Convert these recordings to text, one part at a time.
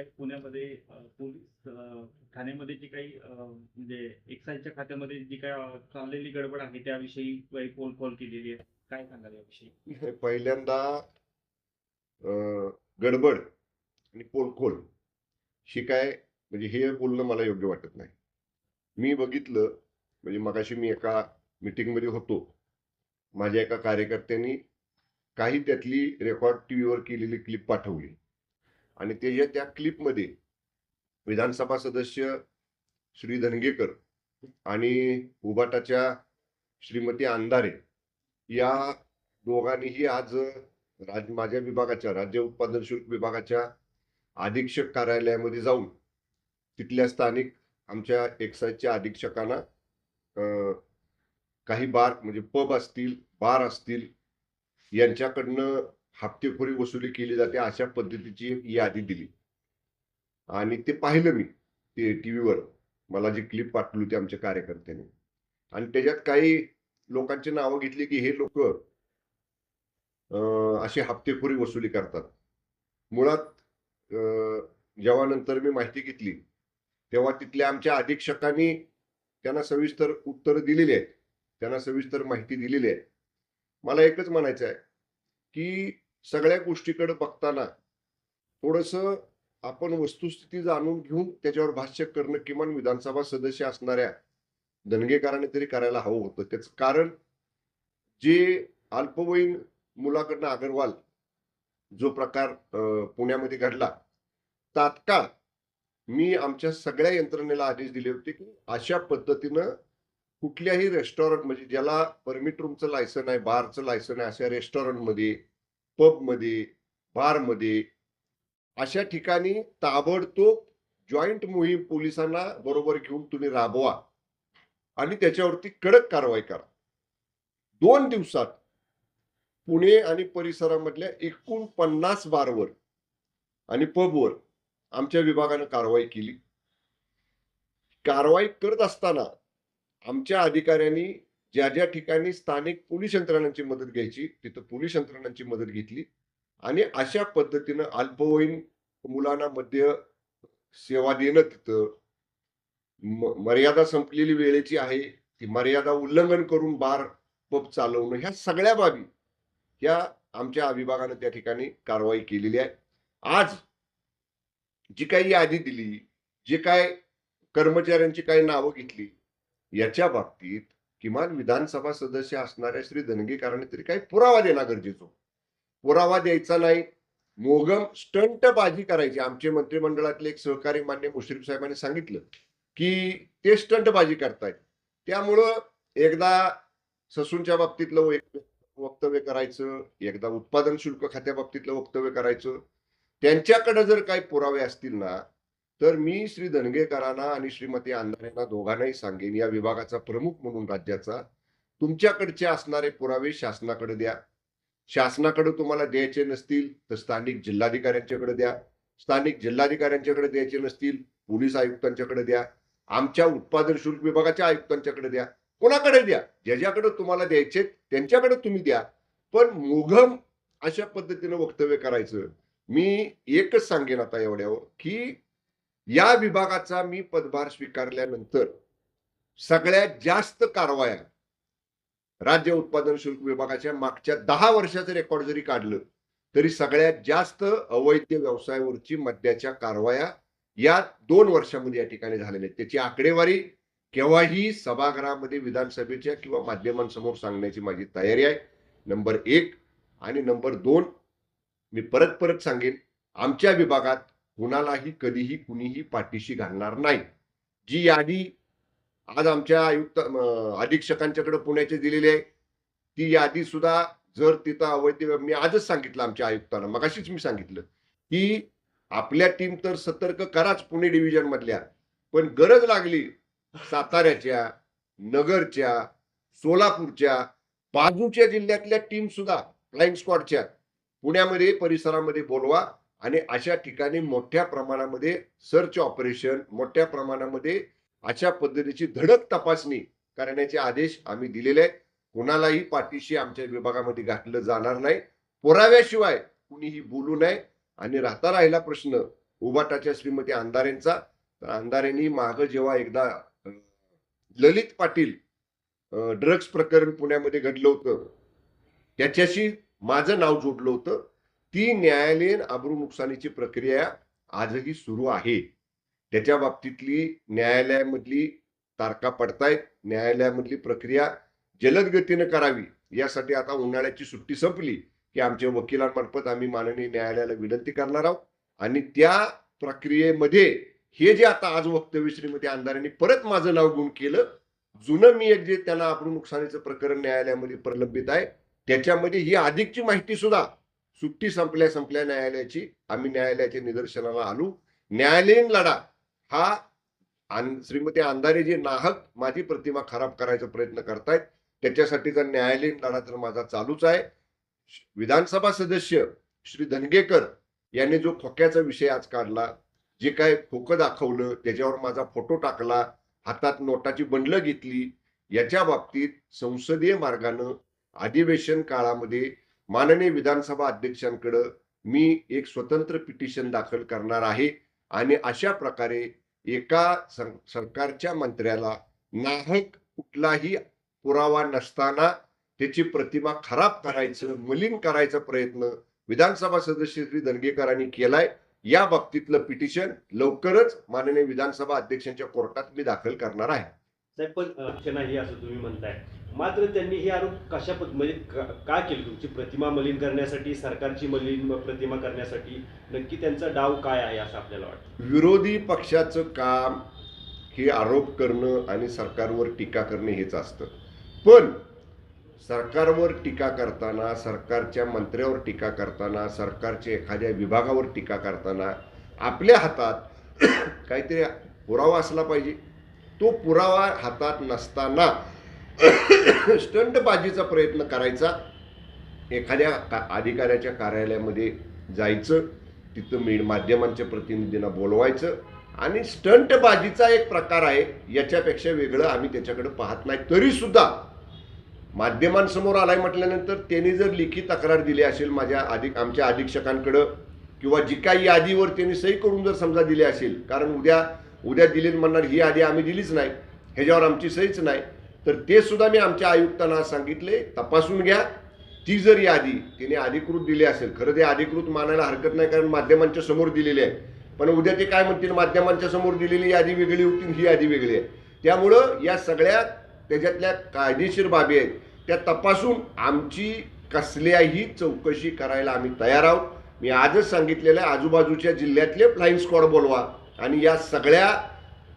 काही पुण्यामध्ये पोलीस ठाण्यामध्ये जी काही म्हणजे एक्साईजच्या खात्यामध्ये जी काय चाललेली गडबड आहे त्याविषयी काही फोन कॉल केलेली आहे? काय सांगाल याविषयी? पहिल्यांदा अं, गडबड आणि पोलखोल शी काय म्हणजे हे बोलणं मला योग्य वाटत नाही. मी बघितलं म्हणजे मगाशी मी एका मिटिंगमध्ये होतो. माझ्या एका कार्यकर्त्यांनी काही त्यातली रेकॉर्ड टी व्हीवर केलेली क्लिप पाठवली. आणि ते या त्या क्लिपमध्ये विधानसभा सदस्य श्री धनगेकर आणि उबाटाच्या श्रीमती अंधारे या दोघांनीही आज राज माझ्या विभागाच्या राज्य उत्पादन शुल्क विभागाच्या अधीक्षक कार्यालयामध्ये जाऊन तिथल्या स्थानिक आमच्या एक्साईजच्या अधीक्षकांना काही बार म्हणजे पब असतील बार असतील यांच्याकडनं हप्तेखोरी वसुली केली जाते अशा पद्धतीची एक यादी दिली. आणि ते पाहिलं मी ते टी व्हीवर मला जी क्लिप पाठवली होती आमच्या कार्यकर्त्यांनी. आणि त्याच्यात काही लोकांची नावं घेतली की हे लोक अशी हप्तेखोरी वसुली करतात. मुळात अं, जेव्हा नंतर मी माहिती घेतली तेव्हा तिथल्या आमच्या अधीक्षकांनी त्यांना सविस्तर उत्तर दिलेली आहेत. त्यांना सविस्तर माहिती दिलेली आहे मला एकच म्हणायचं आहे की सगळ्या गोष्टीकडे बघताना थोडस आपण वस्तुस्थिती जाणून घेऊन त्याच्यावर भाष्य करणं किमान विधानसभा सदस्य असणाऱ्या दणगेकारांनी तरी करायला हवं होतं. त्याचं कारण जे अल्पवयीन मुलाकडनं अगरवाल जो प्रकार पुण्यामध्ये घडला तात्काळ मी आमच्या सगळ्या यंत्रणेला आदेश दिले होते की अशा पद्धतीनं कुठल्याही रेस्टॉरंट म्हणजे ज्याला परमिट रूमचं लायसन आहे बारचं लायसन आहे अशा रेस्टॉरंटमध्ये पबमध्ये बारमध्ये अशा ठिकाणी ताबडतोब जॉईंट मोहीम पोलिसांना बरोबर घेऊन तुम्ही राबवा आणि त्याच्यावरती कडक कारवाई करा. दोन दिवसात पुणे आणि परिसरामधल्या एकूण पन्नास बारवर आणि पबवर आमच्या विभागानं कारवाई केली. कारवाई करत असताना आमच्या अधिकाऱ्यांनी ज्या ज्या ठिकाणी स्थानिक पोलीस यंत्रणांची मदत घ्यायची तिथं पोलीस यंत्रणांची मदत घेतली. आणि अशा पद्धतीनं अल्पवयीन मुलांना मध्य सेवा देणं तिथं मर्यादा संपलेली वेळेची आहे. ती मर्यादा उल्लंघन करून बार पब चालवणं ह्या सगळ्या बाबी ह्या आमच्या विभागानं त्या ठिकाणी कारवाई केलेली आहे. आज जी काही यादी दिली जे काय कर्मचाऱ्यांची काही नावं घेतली याच्या बाबतीत किमान विधानसभा सदस्य असणाऱ्या श्री धनगेकरांनी तरी काही पुरावा देणं गरजेचं. पुरावा द्यायचा नाही. मोगम स्टंटबाजी करायची. आमचे मंत्रिमंडळातले एक सहकारी मान्य मुश्रीफ साहेबांनी सांगितलं की ते स्टंटबाजी करतायत. त्यामुळं एकदा ससूनच्या बाबतीतलं एक वक्तव्य करायचं एकदा उत्पादन शुल्क खात्या बाबतीतलं वक्तव्य करायचं. त्यांच्याकडे जर काही पुरावे असतील ना तर मी श्री दणगेकरांना आणि श्रीमती आंधारेंना दोघांनाही सांगेन या विभागाचा प्रमुख म्हणून राज्याचा तुमच्याकडचे असणारे पुरावे शासनाकडे द्या. शासनाकडे तुम्हाला द्यायचे नसतील तर स्थानिक जिल्हाधिकाऱ्यांच्याकडे द्या. स्थानिक जिल्हाधिकाऱ्यांच्याकडे द्यायचे नसतील पोलीस आयुक्तांच्याकडे द्या. आमच्या उत्पादन शुल्क विभागाच्या आयुक्तांच्याकडे द्या. कोणाकडे द्या? ज्याच्याकडे तुम्हाला द्यायचे त्यांच्याकडे तुम्ही द्या. पण मुघम अशा पद्धतीनं वक्तव्य करायचं. मी एकच सांगेन आता एवढ्यावर की या विभागाचा मी पदभार स्वीकारल्यानंतर सगळ्यात जास्त कारवाया राज्य उत्पादन शुल्क विभागाच्या मागच्या दहा वर्षाचं रेकॉर्ड जरी काढलं तरी सगळ्यात जास्त अवैध व्यवसायावरची मद्याच्या कारवाया या दोन वर्षामध्ये या ठिकाणी झालेल्या आहेत. त्याची आकडेवारी केव्हाही सभागृहामध्ये विधानसभेच्या किंवा माध्यमांसमोर सांगण्याची माझी तयारी आहे. नंबर एक आणि नंबर दोन मी परत परत सांगेन आमच्या विभागात कुणालाही कधीही कुणीही पाठीशी घालणार नाही. जी यादी आज आमच्या आयुक्त अधीक्षकांच्याकडे पुण्याचे दिलेली आहे ती यादी सुद्धा जर तिथं अवैध मी आजच सांगितलं आमच्या आयुक्तांना मगाशीच मी सांगितलं की आपल्या टीम तर सतर्क कराच पुणे डिव्हिजन मधल्या पण गरज लागली साताऱ्याच्या नगरच्या सोलापूरच्या बाजूच्या जिल्ह्यातल्या टीम सुद्धा फ्लाइंग स्क्वॉडच्या पुण्यामध्ये परिसरामध्ये बोलवा आणि अशा ठिकाणी मोठ्या प्रमाणामध्ये सर्च ऑपरेशन मोठ्या प्रमाणामध्ये अशा पद्धतीची धडक तपासणी करण्याचे आदेश आम्ही दिलेले आहेत. कुणालाही पाठीशी आमच्या विभागामध्ये घातलं जाणार नाही. पुराव्याशिवाय कुणीही बोलू नये. आणि राहता राहिला प्रश्न उबाटाच्या श्रीमती अंधारेंचा तर अंधारेंनी मागं जेव्हा एकदा ललित पाटील ड्रग्ज प्रकरण पुण्यामध्ये घडलं होतं त्याच्याशी माझं नाव जोडलं होतं. ती न्यायालयीन आबरू नुकसानीची प्रक्रिया आजही सुरू आहे. त्याच्या बाबतीतली न्यायालयामधली तारखा पडतायत. न्यायालयामधली प्रक्रिया जलद गतीनं करावी. यासाठी आता उन्हाळ्याची सुट्टी संपली की आमच्या वकिलांमार्फत आम्ही माननीय न्यायालयाला विनंती करणार आहोत. आणि त्या प्रक्रियेमध्ये हे जे आता आज वक्तव्य श्रीमती परत माझं नाव गुण केलं जुनं मी एक जे त्यांना आपण नुकसानीचं प्रकरण न्यायालयामध्ये प्रलंबित आहे त्याच्यामध्ये ही अधिकची माहिती सुद्धा सुट्टी संपल्या संपल्या न्यायालयाची आम्ही न्यायालयाच्या निदर्शनाला आलो. न्यायालयीन लढा हा श्रीमती अंधारे जे नाहक माझी प्रतिमा खराब करायचा प्रयत्न करतायत. त्याच्यासाठीचा न्यायालयीन लढा तर माझा चालूच आहे. विधानसभा सदस्य श्री धनगेकर यांनी जो खोक्याचा विषय आज काढला जे काय खोकं दाखवलं त्याच्यावर माझा फोटो टाकला हातात नोटाची बंडलं घेतली याच्या बाबतीत संसदीय मार्गानं अधिवेशन काळामध्ये माननीय विधानसभा अध्यक्षांकडं मी एक स्वतंत्र पिटिशन दाखल करणार आहे आणि अशा प्रकारे एका सरकारच्या मंत्र्याला नाहक कुठलाही पुरावा नसताना त्याची प्रतिमा खराब करायचं मलिन करायचा प्रयत्न विधानसभा सदस्य श्री दनगेकरांनी केलाय. या बाबतीतलं पिटिशन लवकरच माननीय विधानसभा अध्यक्षांच्या कोर्टात मी दाखल करणार आहे. साहेब पण ही असं तुम्ही म्हणताय. मात्र त्यांनी हे आरोप कशा पद म्हणजे का- का केले? तुमची प्रतिमा मलिन करण्यासाठी सरकारची मलिन प्रतिमा करण्यासाठी नक्की त्यांचा डाव काय आहे असं आपल्याला वाटतं? विरोधी पक्षाचं काम हे आरोप करणं आणि सरकारवर टीका करणे हेच असतं. पण सरकारवर टीका करताना सरकारच्या मंत्र्यावर टीका करताना सरकारच्या एखाद्या विभागावर टीका करताना आपल्या हातात काहीतरी पुरावा असला पाहिजे. तो पुरावा हातात नसताना स्टंटबाजीचा प्रयत्न करायचा. एखाद्या का- अधिकाऱ्याच्या कार्यालयामध्ये जायचं तिथं मी माध्यमांच्या प्रतिनिधींना बोलवायचं आणि स्टंटबाजीचा एक प्रकार आहे याच्यापेक्षा वेगळं आम्ही त्याच्याकडे पाहत नाही. तरीसुद्धा माध्यमांसमोर आलाय म्हटल्यानंतर त्यांनी जर लिखी तक्रार दिली असेल माझ्या अधिक आमच्या अधीक्षकांकडं किंवा जी काही यादीवर त्यांनी सही करून जर समजा दिली असेल कारण उद्या उद्या दिली म्हणणार ही यादी आम्ही दिलीच नाही ह्याच्यावर आमची सहीच नाही तर ते सुद्धा मी आमच्या आयुक्तांना सांगितले तपासून घ्या. ती जर यादी तिने अधिकृत दिली असेल खरं ते अधिकृत मानायला हरकत नाही कारण माध्यमांच्या समोर दिलेली आहे. पण उद्या ते काय म्हणतील माध्यमांच्या समोर दिलेली यादी वेगळी होती ही यादी वेगळी आहे. त्यामुळं या सगळ्या त्याच्यातल्या कायदेशीर बाबी आहेत त्या तपासून आमची कसल्याही चौकशी करायला आम्ही तयार आहोत. मी आजच सांगितलेलं आहे आजूबाजूच्या जिल्ह्यातले फ्लाईंग स्क्वॉड बोलवा आणि या सगळ्या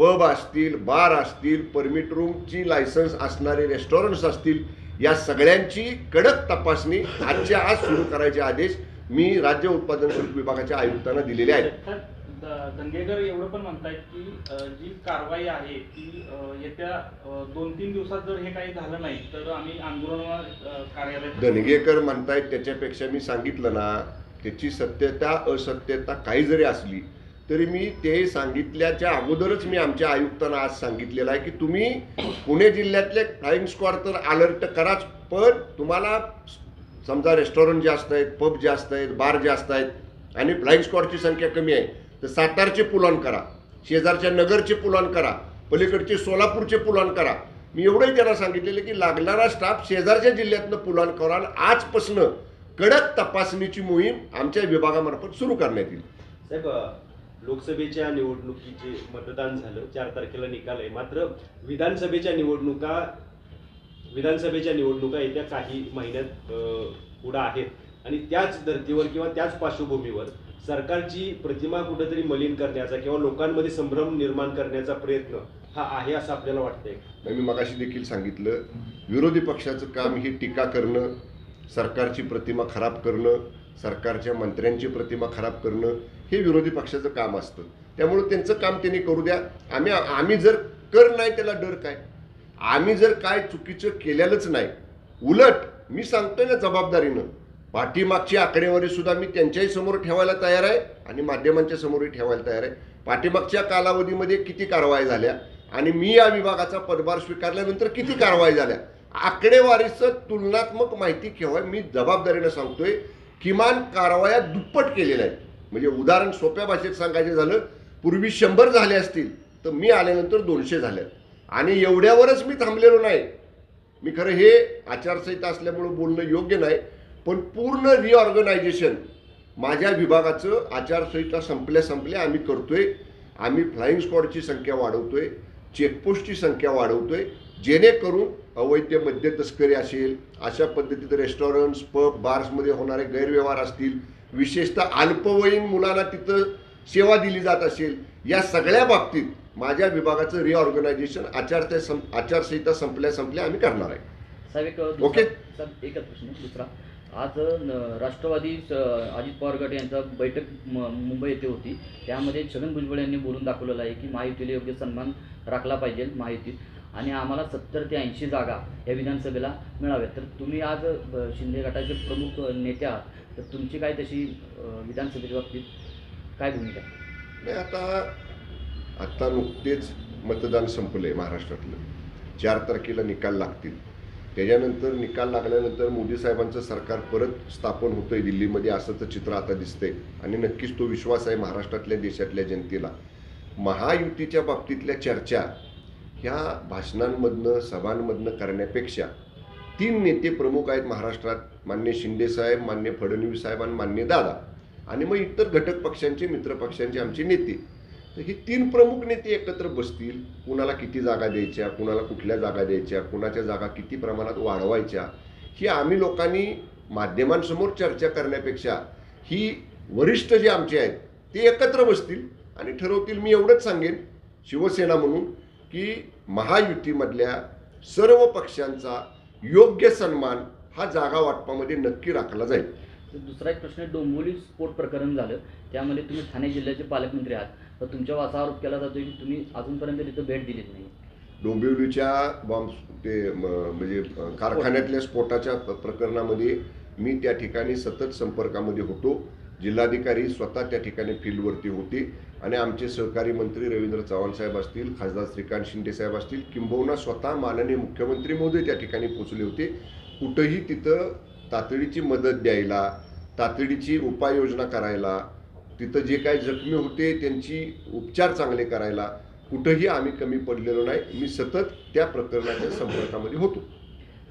पब असतील बार असतील परमिट रूमची लायसन्स असणारे रेस्टॉरंट्स असतील या सगळ्यांची कडक तपासणी आजच्या आज सुरू करायचे आदेश मी राज्य उत्पादन शुल्क विभागाच्या आयुक्तांना दिलेले आहेत. दंगेकर एवढं पण म्हणतायत की जी कारवाई आहे ती येत्या दोन तीन दिवसात जर हे काही झालं नाही तर आम्ही आंदोलनावर अ, कार्यालयात धनगेकर म्हणतायत त्याच्यापेक्षा मी सांगितलं ना त्याची सत्यता असत्यता काही जरी असली तरी मी ते सांगितल्याच्या अगोदरच मी आमच्या आयुक्तांना आज सांगितलेलं आहे की तुम्ही पुणे जिल्ह्यातले फ्लाईंग स्क्वॉड तर अलर्ट कराच पण तुम्हाला समजा रेस्टॉरंट जास्त आहेत पब जास्त आहेत बार जास्त आहेत आणि फ्लाईंग स्क्वॉडची संख्या कमी आहे तर सातारचे पुलॉन करा शेजारच्या नगरचे पुलॉन करा पलीकडचे सोलापूरचे पुलॉन करा. मी एवढंही त्यांना सांगितलेलं की लागणारा स्टाफ शेजारच्या जिल्ह्यातनं पुलॉन करा आणि आजपासनं कडक तपासणीची मोहीम आमच्या विभागामार्फत सुरू करण्यात येईल. साहेब लोकसभेच्या निवडणुकीचे मतदान झालं. चार तारखेला निकाल आहे. मात्र विधानसभेच्या निवडणुका विधानसभेच्या निवडणुका येत्या काही महिन्यात पुढं आहेत. आणि त्याच धर्तीवर किंवा त्याच पार्श्वभूमीवर सरकारची प्रतिमा कुठेतरी मलिन करण्याचा किंवा लोकांमध्ये संभ्रम निर्माण करण्याचा प्रयत्न हा आहे असं आपल्याला वाटतंय. मी मगाशी देखील सांगितलं विरोधी पक्षाचं काम ही टीका करणं सरकारची प्रतिमा खराब करणं सरकारच्या मंत्र्यांची प्रतिमा खराब करणं हे विरोधी पक्षाचं काम असतं. त्यामुळे त्यांचं काम त्यांनी करू द्या. आम्ही आम्ही जर कर नाही त्याला डर काय? आम्ही जर काय चुकीचं केलेलंच नाही उलट मी सांगतोय ना जबाबदारीनं पाठीमागची आकडेवारी सुद्धा मी त्यांच्याही समोर ठेवायला तयार आहे आणि माध्यमांच्या समोरही ठेवायला तयार आहे. पाठीमागच्या कालावधीमध्ये किती कारवाई झाल्या आणि मी या विभागाचा पदभार स्वीकारल्यानंतर किती कारवाई झाल्या? आकडेवारीचं तुलनात्मक माहिती केव्हा मी जबाबदारीनं सांगतोय किमान कारवाया दुप्पट केलेल्या आहेत. म्हणजे उदाहरण सोप्या भाषेत सांगायचं झालं पूर्वी शंभर झाले असतील तर मी आल्यानंतर दोनशे झाल्यात आणि एवढ्यावरच मी थांबलेलो नाही. मी खरं हे आचारसंहिता असल्यामुळं बोलणं योग्य नाही पण पूर्ण रिऑर्गनायझेशन माझ्या विभागाचं आचारसंहिता संपल्या संपल्या आम्ही करतोय. आम्ही फ्लाईंग स्क्वॉडची संख्या वाढवतोय चेकपोस्टची संख्या वाढवतोय जेणेकरून अवैध मद्य तस्करी असेल अशा पद्धतीत रेस्टॉरंट्स पब बार्समध्ये होणारे गैरव्यवहार असतील विशेषतः अल्पवयीन मुलांना तिथं सेवा दिली जात असेल या सगळ्या बाबतीत माझ्या विभागाचं रिऑर्गनायझेशन आचारसंहिता सं आचारसंहिता संपल्या संपल्या आम्ही करणार आहे. साहेब ओके. साहेब एकच प्रश्न दुसरा. आज न- राष्ट्रवादी अजित पवार गट यांचा बैठक म- मुंबई येथे होती. त्यामध्ये छगन भुजबळ यांनी बोलून दाखवलेलं आहे की महायुतीला योग्य सन्मान राखला पाहिजे महायुतीत. आणि आम्हाला सत्तर ते ऐंशी जागा या विधानसभेला मिळाव्यात. तर तुम्ही आज शिंदे गटाचे प्रमुख नेते आहात. तर तुमची काय तशी विधानसभेच्या बाबतीत काय भूमिका? नाही आता आत्ता नुकतेच मतदान संपलं आहे महाराष्ट्रातलं. चार तारखेला निकाल लागतील. त्याच्यानंतर निकाल लागल्यानंतर मोदी साहेबांचं सरकार परत स्थापन होतं आहे दिल्लीमध्ये असंच चित्र आता दिसतंय. आणि नक्कीच तो विश्वास आहे महाराष्ट्रातल्या देशातल्या जनतेला. महायुतीच्या बाबतीतल्या चर्चा ह्या भाषणांमधनं सभांमधनं करण्यापेक्षा तीन नेते प्रमुख आहेत महाराष्ट्रात. मान्य शिंदेसाहेब मान्य फडणवीस साहेब आणि मान्य दादा. आणि मग इतर घटक पक्षांचे मित्र पक्षांचे आमचे नेते. तर हे तीन प्रमुख नेते एकत्र बसतील. कुणाला किती जागा द्यायच्या कुणाला कुठल्या जागा द्यायच्या कुणाच्या जागा किती प्रमाणात वाढवायच्या ही आम्ही लोकांनी माध्यमांसमोर चर्चा करण्यापेक्षा ही वरिष्ठ जे आमचे आहेत ते एकत्र बसतील आणि ठरवतील. मी एवढंच सांगेन शिवसेना म्हणून. की महायुतीमधल्या सर्व पक्षांचा योग्य सन्मान हा जागा वाटपामध्ये नक्की राखला जाईल. तर दुसरा एक प्रश्न आहे, डोंबिवली स्फोट प्रकरण झालं त्यामध्ये तुम्ही ठाणे जिल्ह्याचे पालकमंत्री आहात तर तुमच्यावर असा आरोप केला जातो की तुम्ही अजूनपर्यंत तिथं भेट दिलीच नाही. डोंबिवलीच्या बॉम्ब ते म्हणजे कारखान्यातल्या स्फोटाच्या प्रकरणामध्ये मी त्या ठिकाणी सतत संपर्कामध्ये होतो. जिल्हाधिकारी स्वतः त्या ठिकाणी फील्डवरती होते आणि आमचे सहकारी मंत्री रवींद्र चव्हाण साहेब असतील खासदार श्रीकांत शिंदे साहेब असतील किंबहुना स्वतः माननीय मुख्यमंत्री मोदी त्या ठिकाणी पोचले होते. कुठंही तिथं तातडीची मदत द्यायला तातडीची उपाययोजना करायला तिथं जे काही जखमी होते त्यांची उपचार चांगले करायला कुठंही आम्ही कमी पडलेलो नाही. मी सतत त्या प्रकरणाच्या संपर्कामध्ये होतो.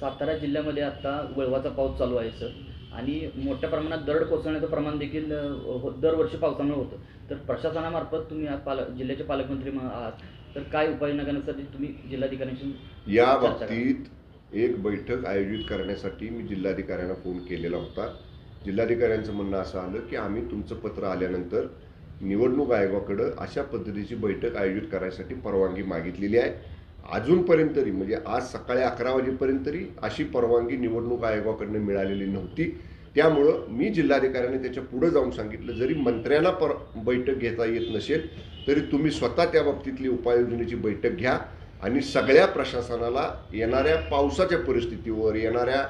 सातारा जिल्ह्यामध्ये आता वळवाचा पाऊस चालू आहे सर. आणि मोठ्या प्रमाणात दरड कोसळण्याचं प्रमाण देखील हो- दरवर्षी पावसामुळे होतं. तर प्रशासनामार्फत तुम्ही आज पाल जिल्ह्याचे पालकमंत्री आहात. तर काय उपाययोजना करण्यासाठी तुम्ही जिल्हाधिकाऱ्यांशी या. बाबतीत एक बैठक आयोजित करण्यासाठी मी जिल्हाधिकाऱ्यांना फोन केलेला होता. जिल्हाधिकाऱ्यांचं म्हणणं असं आलं की आम्ही तुमचं पत्र आल्यानंतर निवडणूक आयोगाकडं अशा पद्धतीची बैठक आयोजित करायसाठी परवानगी मागितलेली आहे. अजूनपर्यंत तरी म्हणजे आज सकाळी अकरा वाजेपर्यंत तरी अशी परवानगी निवडणूक आयोगाकडनं मिळालेली नव्हती. त्यामुळं मी जिल्हाधिकाऱ्याने त्याच्या पुढं जाऊन सांगितलं जरी मंत्र्यांना पर बैठक घेता येत नसेल तरी तुम्ही स्वतः त्या बाबतीतली उपाययोजनेची बैठक घ्या आणि सगळ्या प्रशासनाला येणाऱ्या पावसाच्या परिस्थितीवर येणाऱ्या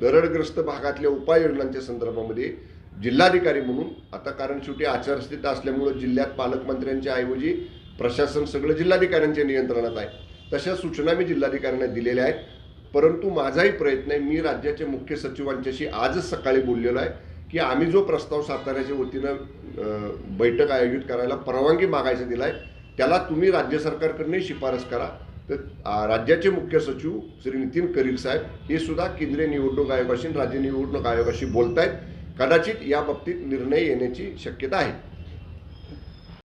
दरडग्रस्त भागातल्या उपाययोजनांच्या संदर्भामध्ये जिल्हाधिकारी म्हणून आता कारण शेवटी आचारसंहिता असल्यामुळं जिल्ह्यात पालकमंत्र्यांच्या ऐवजी प्रशासन सगळं जिल्हाधिकाऱ्यांच्या नियंत्रणात आहे. तशा सूचना मी जिल्हाधिकाऱ्यांना दिलेल्या आहेत. परंतु माझाही प्रयत्न आहे मी राज्याच्या मुख्य सचिवांच्याशी आजच सकाळी बोललेलो आहे की आम्ही जो प्रस्ताव साताऱ्याच्या वतीनं बैठक आयोजित करायला परवानगी मागायचा दिला आहे त्याला तुम्ही राज्य सरकारकडनंही शिफारस करा. तर राज्याचे मुख्य सचिव श्री नितीन करील साहेब हे सुद्धा केंद्रीय निवडणूक आयोगाशी आणि राज्य निवडणूक आयोगाशी बोलत आहेत कदाचित या बाबतीत निर्णय येण्याची शक्यता आहे.